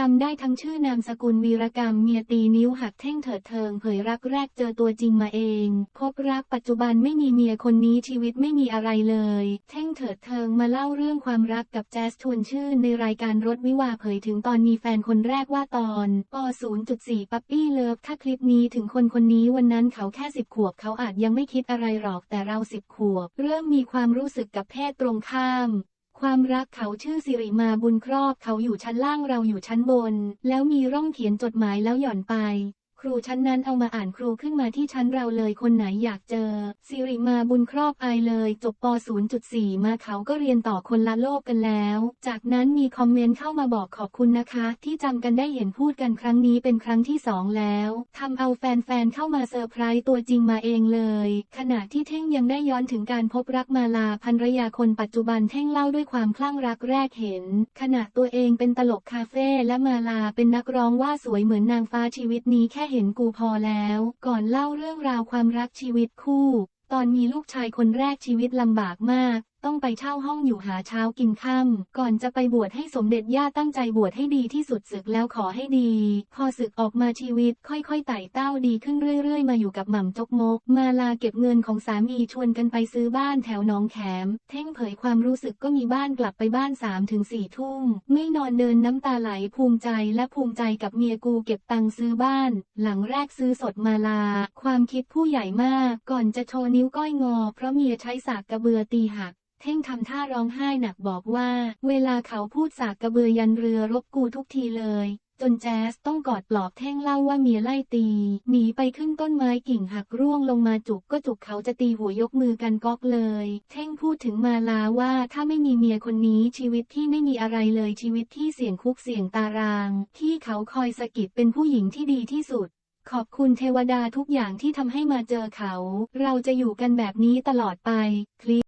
จำได้ทั้งชื่อนามสกุลวีรกรรมเมียตีนิ้วหักเท่งเถิดเทิงเผยรักแรกเจอตัวจริงมาเองพบรักปัจจุบันไม่มีเมียคนนี้ชีวิตไม่มีอะไรเลย เท่งเถิดเทิงมาเล่าเรื่องความรักกับแจ๊สชวนชื่นในรายการรถวิวาเผยถึงตอนมีแฟนคนแรกว่าตอนป .0.4 ปั๊ปปี้เลิฟถ้าคลิปนี้ถึงคนคนนี้วันนั้นเขาแค่สิบขวบเขาอาจยังไม่คิดอะไรหรอกแต่เราสิบขวบ เริ่มมีความรู้สึกกับเพศตรงข้าม ความรักเขาชื่อสิริมาบุญครอบเขาอยู่ชั้นล่างเราอยู่ชั้นบน แล้วมีร่องเขียนจดหมายแล้วหย่อนไป รูชั้นนั้นเอามาอ่านครูขึ้นมาที่ชั้นเราเลยคนไหนอยากเจอ สิริมาบุญครอบอายเลย จบป .0.4 มาเขาก็เรียนต่อคนละโลกกันแล้ว จากนั้นมีคอมเมนต์เข้ามาบอกขอบคุณนะคะ ที่จำกันได้เห็นพูดกันครั้งนี้เป็นครั้งที่สองแล้วทำเอาแฟนๆเข้ามาเซอร์ไพรส์ตัวจริงมาเองเลย ขณะที่เท่งยังได้ย้อนถึงการพบรักมาลาภรรยาคนปัจจุบันเท่งเล่าด้วยความคลั่งรักแรกเห็น ขณะตัวเองเป็นตลกคาเฟ่และมาลาเป็นนักร้องว่าสวยเหมือนนางฟ้าชีวิตนี้แค่เห็นห็นกูพอแล้ว ก่อนเล่าเรื่องราวความรักชีวิตคู่ ตอนมีลูกชายคนแรกชีวิตลำบากมาก ต้องไปเช่าห้องอยู่หาเช้ากินค่ำก่อนจะไปบวชให้สมเด็จย่าตั้งใจบวชให้ดีที่สุดศึกแล้วขอให้ดี พอศึกออกมาชีวิตค่อยๆไต่เต้าดีขึ้นเรื่อยๆ มาอยู่กับหม่ำจกมก มาลาเก็บเงินของสามีชวนกันไปซื้อบ้านแถวหนองแขม เท่งเผยความรู้สึกก็มีบ้านกลับไปบ้าน3ามถึงสี่ทุ่มไม่นอนเดินน้ำตาไหลภูมิใจและภูมิใจกับเมียกูเก็บตังค์ซื้อบ้าน หลังแรกซื้อสดมาลา ความคิดผู้ใหญ่มาก ก่อนจะโชว์นิ้วก้อยงอ เพราะเมียใช้สากกระเบือตีหักเท่งทำท่าร้องไห้หนักบอกว่า เวลาเขาพูดสากกระเบือยันเรือรบกูทุกทีเลย จนแจ๊สต้องกอดปลอบเท่งเล่าว่าเมียไล่ตี หนีไปขึ้นต้นไม้กิ่งหักร่วงลงมาจุกก็จุกเขาจะตีหัวยกมือกันก๊อกเลย เท่งพูดถึงมาลาว่าถ้าไม่มีเมียคนนี้ชีวิตที่ไม่มีอะไรเลยชีวิตที่เสี่ยงคุกเสี่ยงตาราง ที่เขาคอยสะกิดเป็นผู้หญิงที่ดีที่สุดขอบคุณเทวดาทุกอย่างที่ทำให้มาเจอเขา เราจะอยู่กันแบบนี้ตลอดไป คลิป